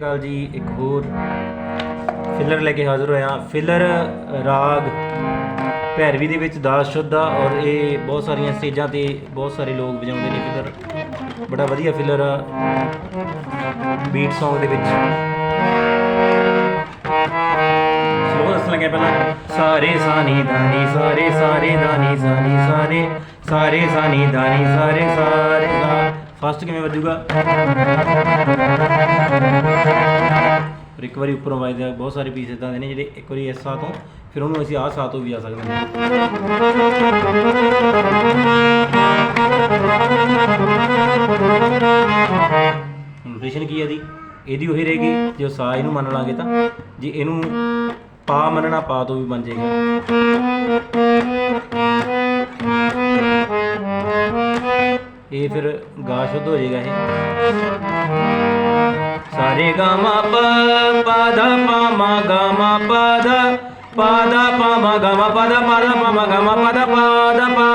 ਕਾਲ ਜੀ, ਇੱਕ ਹੋਰ ਫਿਲਰ ਲੈ ਕੇ ਹਾਜ਼ਰ ਹੋਇਆ। ਫਿਲਰ ਰਾਗ, ਭੈਰਵੀ ਦੇ ਵਿੱਚ ਦਾਸ ਸ਼ੁੱਧਾ ਔਰ ਇਹ ਬਹੁਤ ਸਾਰੀਆਂ ਸਟੇਜਾਂ ਤੇ ਬਹੁਤ ਸਾਰੇ ਲੋਕ ਵਜਾਉਂਦੇ ਨੇ ਫਿਲਰ ਬੜਾ ਵਧੀਆ ਫਿਲਰ ਆ। ਬੀਟ Song ਦੇ ਵਿੱਚ। ਸਲੋ ਦੱਸਣ ਲੱਗਿਆ ਪਹਿਲਾਂ। ਸਾਰੇ ਸਾਨੀ ਦਾਨੀ, ਸਾਰੇ ਸਾਰੇ ਦਾਨੀ, ਸਾਨੀ, ਸਾਰੇ ਸਾਰੇ ਸਾਨੀ ਦਾਨੀ, ਸਾਰੇ ਸਾਰੇ, ਸਾ ਫਸਟ ਕਿਵੇਂ ਵੱਜੂਗਾ? ਫਿਰ ਇੱਕ ਵਾਰੀ ਉੱਪਰੋਂ ਵੱਜਦੇ ਬਹੁਤ ਸਾਰੇ ਪੀਸ ਇਦਾਂ ਦੇ ਨੇ ਜਿਹੜੇ ਇੱਕ ਵਾਰੀ ਇਸ ਸਾਹ ਤੋਂ, ਫਿਰ ਉਹਨੂੰ ਅਸੀਂ ਆਹ ਸਾਹ ਤੋਂ ਵੀ ਆ ਸਕਦੇ ਹਾਂ। ਨੋਟੇਸ਼ਨ ਕੀ ਹੈ ਦੀ ਇਹਦੀ ਉਹੀ ਰਹੇਗੀ, ਜੇ ਸਾਹ ਇਹਨੂੰ ਮੰਨ ਲਾਂਗੇ ਤਾਂ। ਜੇ ਇਹਨੂੰ ਪਾ ਮੰਨਣਾ, ਪਾ ਤੋਂ ਵੀ ਬਣ ਜਾਏਗਾ। ਇਹ ਫਿਰ ਗਾ ਸ਼ੁੱਧ ਹੋ ਜਾਏਗਾ ਇਹ। ਸਾਰੇ ਗਾ ਮਾ ਪਾ ਦਾ, ਪਾ ਮਾ, ਗਾ ਮਾ, ਪਾ ਦਾ ਪਾ ਦਾ, ਪਾ ਮਾ, ਗਾ ਮਾ, ਪਾ ਦਾ ਪਾ ਦਾ, ਪਾ ਮਾ, ਗਾ ਮਾ, ਪਾ ਦਾ ਪਾ ਦਾ, ਪਾ।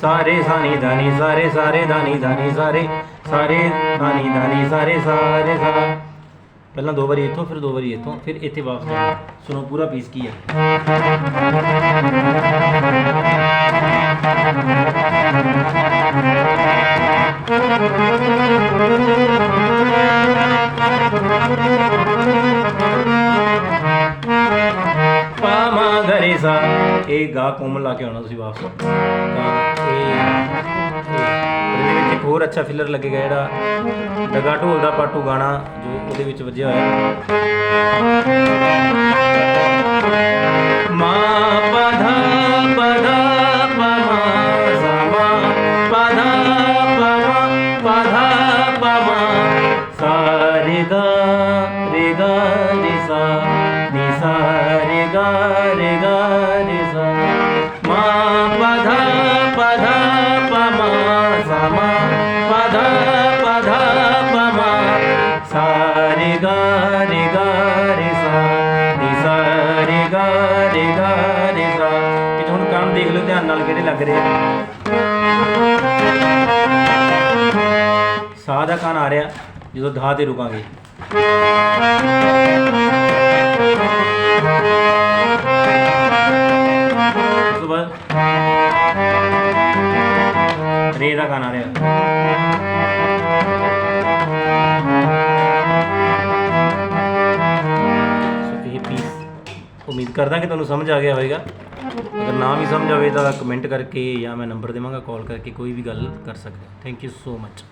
ਸਾਰੇ ਸਾਨੀ ਦਾਨੀ, ਸਾਰੇ ਸਾਰੇ ਦਾਨੀ ਦਾਨੀ, ਸਾਰੇ ਸਾਰੇ ਦਾਨੀ ਦਾਨੀ, ਸਾਰੇ ਸਾਰੇ ਸਾ ਪਹਿਲਾਂ ਦੋ ਵਾਰੀ ਇੱਥੋਂ, ਫਿਰ ਦੋ ਵਾਰੀ ਇੱਥੋਂ, ਫਿਰ ਇੱਥੇ ਵਾਪਸ ਸੁਣੋ ਪੂਰਾ ਪੀਸ ਕੀ ਹੈ ਪਾ ਮਾ ਸਾ, ਇਹ ਗਾ ਕੋਮਲ ਲਾ ਕੇ ਆਉਣਾ ਤੁਸੀਂ ਵਾਪਸ। ਤਾਂ ਇਹ ਇਹਦੇ ਵਿੱਚ ਇੱਕ ਹੋਰ ਅੱਛਾ ਫਿਲਰ ਲੱਗੇਗਾ ਜਿਹੜਾ ਡਗਾ ਢੋਲ ਦਾ ਪਾਟੂ ਗਾਣਾ ਜੋ ਉਹਦੇ ਵਿੱਚ ਵੱਜਿਆ ਹੋਇਆ। ਮਾ ਪਧਾ ਪਧਾ ਪਮਾ ਸਮਾ ਪਧਾ ਪਮਾ ਪਧਾ ਪਮਾ ਸਾਰੇ ਗਾ, ਰੇ ਗਾ ਰੇ ਸਾ। ਕਿਹੜੇ ਲੱਗ ਰਹੇ ਆ? ਸਾ ਦਾ ਕਾਨ ਆ ਰਿਹਾ, ਜਦੋਂ ਧਾ ਤੇ ਰੁਕਾਂਗੇ। ਉਸ ਤੋਂ ਬਾਅਦ ਰੇ ਦਾ ਕਾਨ ਆ ਰਿਹਾ। ਉਮੀਦ ਕਰਦਾ ਕਿ ਤੁਹਾਨੂੰ ਸਮਝ ਆ ਗਿਆ ਹੋਵੇਗਾ। ਅਗਰ ਨਾ ਵੀ ਸਮਝ ਆਵੇ ਤਾਂ ਕਮੈਂਟ ਕਰਕੇ ਜਾਂ ਮੈਂ ਨੰਬਰ ਦੇਵਾਂਗਾ ਕਾਲ ਕਰਕੇ ਕੋਈ ਵੀ ਗੱਲ ਕਰ ਸਕਦਾ। Thank you so much